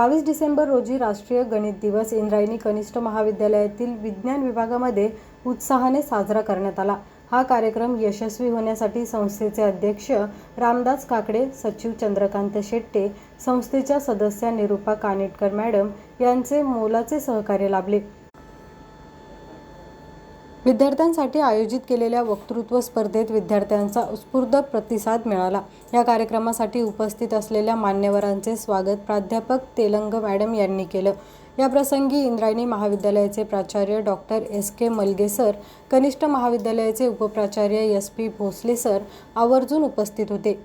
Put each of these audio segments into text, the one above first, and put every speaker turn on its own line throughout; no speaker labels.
बावीस डिसेंबर रोजी राष्ट्रीय गणित दिवस इंद्रायणी कनिष्ठ महाविद्यालयातील विज्ञान विभागामध्ये उत्साहाने साजरा करण्यात आला. हा कार्यक्रम यशस्वी होण्यासाठी संस्थेचे अध्यक्ष रामदास काकडे सचिव चंद्रकांत शेट्टे संस्थेच्या सदस्या निरुपा कानिटकर मॅडम यांचे मोलाचे सहकार्य लाभले. विद्यार्थ्यांसाठी आयोजित केलेल्या वक्तृत्व स्पर्धेत विद्यार्थ्यांचा उत्स्फूर्त प्रतिसाद मिळाला. या कार्यक्रमासाठी उपस्थित असलेल्या मान्यवरांचे स्वागत प्राध्यापक तेलंग मॅडम यांनी केलं. या प्रसंगी इंद्रायणी महाविद्यालयाचे प्राचार्य doctor S K Malge sir कनिष्ठ महाविद्यालयाचे उपप्राचार्य एस पी भोसले सर आवर्जून उपस्थित होते.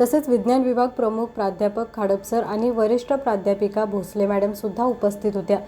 तसेच विज्ञान विभाग प्रमुख प्राध्यापक खाडप सर आणि वरिष्ठ प्राध्यापिका भोसले मॅडम सुद्धा उपस्थित होत्या.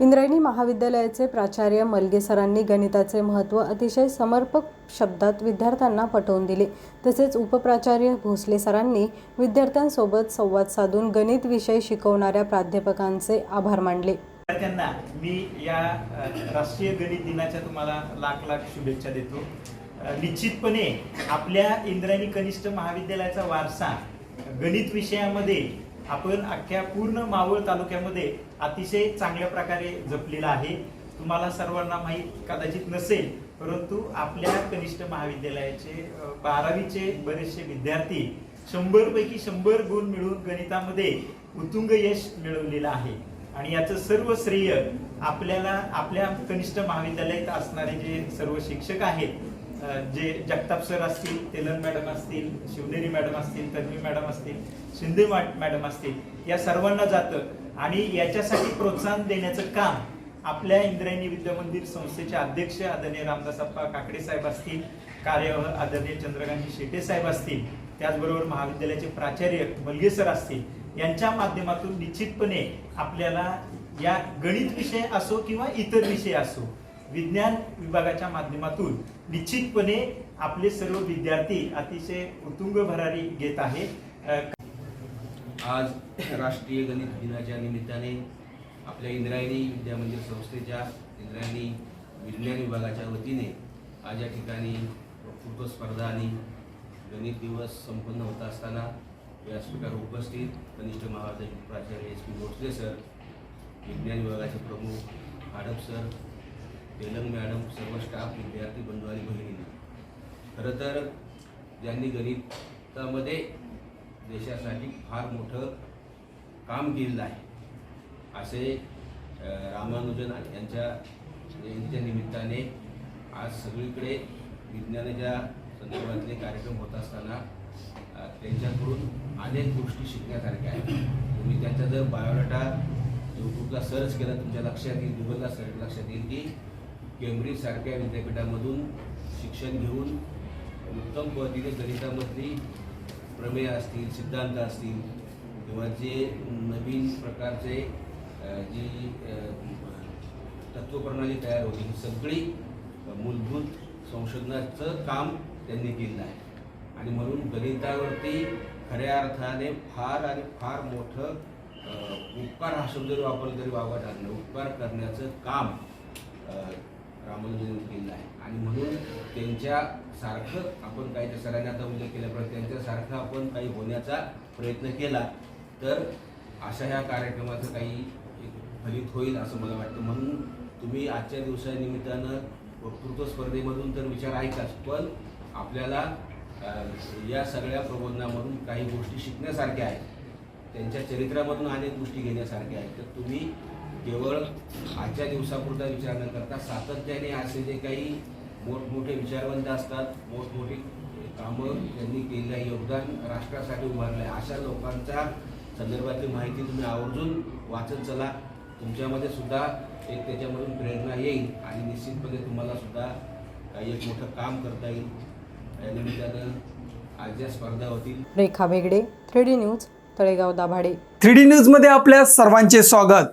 इंद्रायणी महाविद्यालयाचे प्राचार्य मलगे सरांनी गणिताचे महत्त्व अतिशय समर्पक शब्दात विद्यार्थ्यांना पटवून दिले. तसेच उपप्राचार्य भोसले सरांनी विद्यार्थ्यांसोबत संवाद साधून गणित विषय शिकवणाऱ्या प्राध्यापकांचे आभार मानले.
विद्यार्थ्यांना मी या राष्ट्रीय गणित दिनाच्या तुम्हाला लाख लाख शुभेच्छा देतो. निश्चितपणे आपल्या इंद्रायणी कनिष्ठ महाविद्यालयाचा वारसा गणित विषयामध्ये आपण अख्ख्या पूर्ण मावळ तालुक्यामध्ये अतिशय चांगल्या प्रकारे जपलेला आहे. तुम्हाला सर्वांना माहीत कदाचित नसेल परंतु आपल्या कनिष्ठ महाविद्यालयाचे बारावीचे बरेचसे विद्यार्थी शंभर पैकी शंभर गुण मिळून गणितामध्ये उत्तुंग यश मिळवलेलं आहे. आणि याचं सर्व श्रेय आपल्याला आपल्या कनिष्ठ महाविद्यालयात असणारे जे सर्व शिक्षक आहेत जे जगताप सर असतील तेलन मॅडम असतील शिवनेरी मॅडम असतील तन्वी मॅडम असतील शिंदे मॅडम असतील या सर्वांना जातं आणि याच्यासाठी प्रोत्साहन देण्याचं काम आपल्या इंद्रायणी विद्या मंदिर संस्थेचे अध्यक्ष आदरणीय रामदासप्पा काकडे साहेब असतील कार्यवाह आदरणीय चंद्रकांत शेटे साहेब असतील त्याचबरोबर महाविद्यालयाचे प्राचार्य मलगे सर असतील यांच्या माध्यमातून निश्चितपणे आपल्याला या गणित विषय असो किंवा इतर विषय असो विज्ञान विभागाच्या माध्यमातून निश्चितपणे आपले सर्व विद्यार्थी अतिशय उत्तुंग भरारी घेत आहे
आज राष्ट्रीय गणित दिनाच्या निमित्ताने आपल्या इंद्रायणी विद्यामंदिर संस्थेच्या इंद्रायणी विज्ञान विभागाच्या वतीने आज या ठिकाणी वक्तृत्व स्पर्धा आणि गणित दिवस संपन्न होत असताना व्यासपीठावर उपस्थित कनिष्ठ महाराज प्राचार्य एस पी भोसले सर विज्ञान विभागाचे प्रमुख हाडप सर तेलंग मॅडम सर्व स्टाफ विद्यार्थी बंधू आणि बहिणींना खरं तर ज्यांनी गणितामध्ये देशासाठी फार मोठं काम केलेलं आहे असे रामानुजन यांच्या जयंतीच्या निमित्ताने आज सगळीकडे विज्ञानाच्या संदर्भातले कार्यक्रम होत असताना त्यांच्याकडून अनेक गोष्टी शिकण्यासारख्या आहेत. तुम्ही त्यांचा जर बायोडाटा यूट्यूबला सर्च केला तुमच्या लक्षात येईल गुगलला सर्च लक्षात येईल की केम्ब्रिजसारख्या विद्यापीठामधून शिक्षण घेऊन उत्तम पद्धतीने गणितामधली प्रमेय असतील सिद्धांत असतील किंवा जे नवीन प्रकारचे जी तत्वप्रणाली तयार होती ही सगळी मूलभूत संशोधनाचं काम त्यांनी केलं आहे. आणि म्हणून गणितावरती खऱ्या अर्थाने फार आणि फार मोठं उपकार हा शब्द जरी वापरला तरी वावट आणलं उपकार करण्याचं काम रामन जयंती केलेलं आहे. आणि म्हणून त्यांच्या सारखं आपण काही त्या सरांनी आता उल्लेख केल्याप्रमाणे त्यांच्यासारखं आपण काही होण्याचा प्रयत्न केला तर अशा ह्या कार्यक्रमाचं काही फलित होईल असं मला वाटतं. म्हणून तुम्ही आजच्या दिवसानिमित्तानं वक्तृत्व स्पर्धेमधून तर विचार ऐकाच पण आपल्याला या सगळ्या प्रबोधनामधून काही गोष्टी शिकण्यासारख्या आहेत. त्यांच्या चरित्रामधून अनेक गोष्टी घेण्यासारख्या आहेत. तर तुम्ही केवळ आजच्या दिवसापुरता विचार न करता सातत्याने असे जे काही मोठमोठे विचारवंत असतात मोठमोठी कामं त्यांनी केलेलं योगदान राष्ट्रासाठी उभारलं आहे अशा लोकांच्या संदर्भातली माहिती तुम्ही आवर्जून वाचत चला. तुमच्यामध्ये सुद्धा एक त्याच्यामधून प्रेरणा येईल आणि निश्चितपणे तुम्हाला सुद्धा काही एक मोठं काम करता येईल. या निमित्तानं आज ज्या स्पर्धा होतील.
Rekha Bhegade three D news Talegaon Dabhade.
Three D न्यूजमध्ये आपल्या सर्वांचे स्वागत.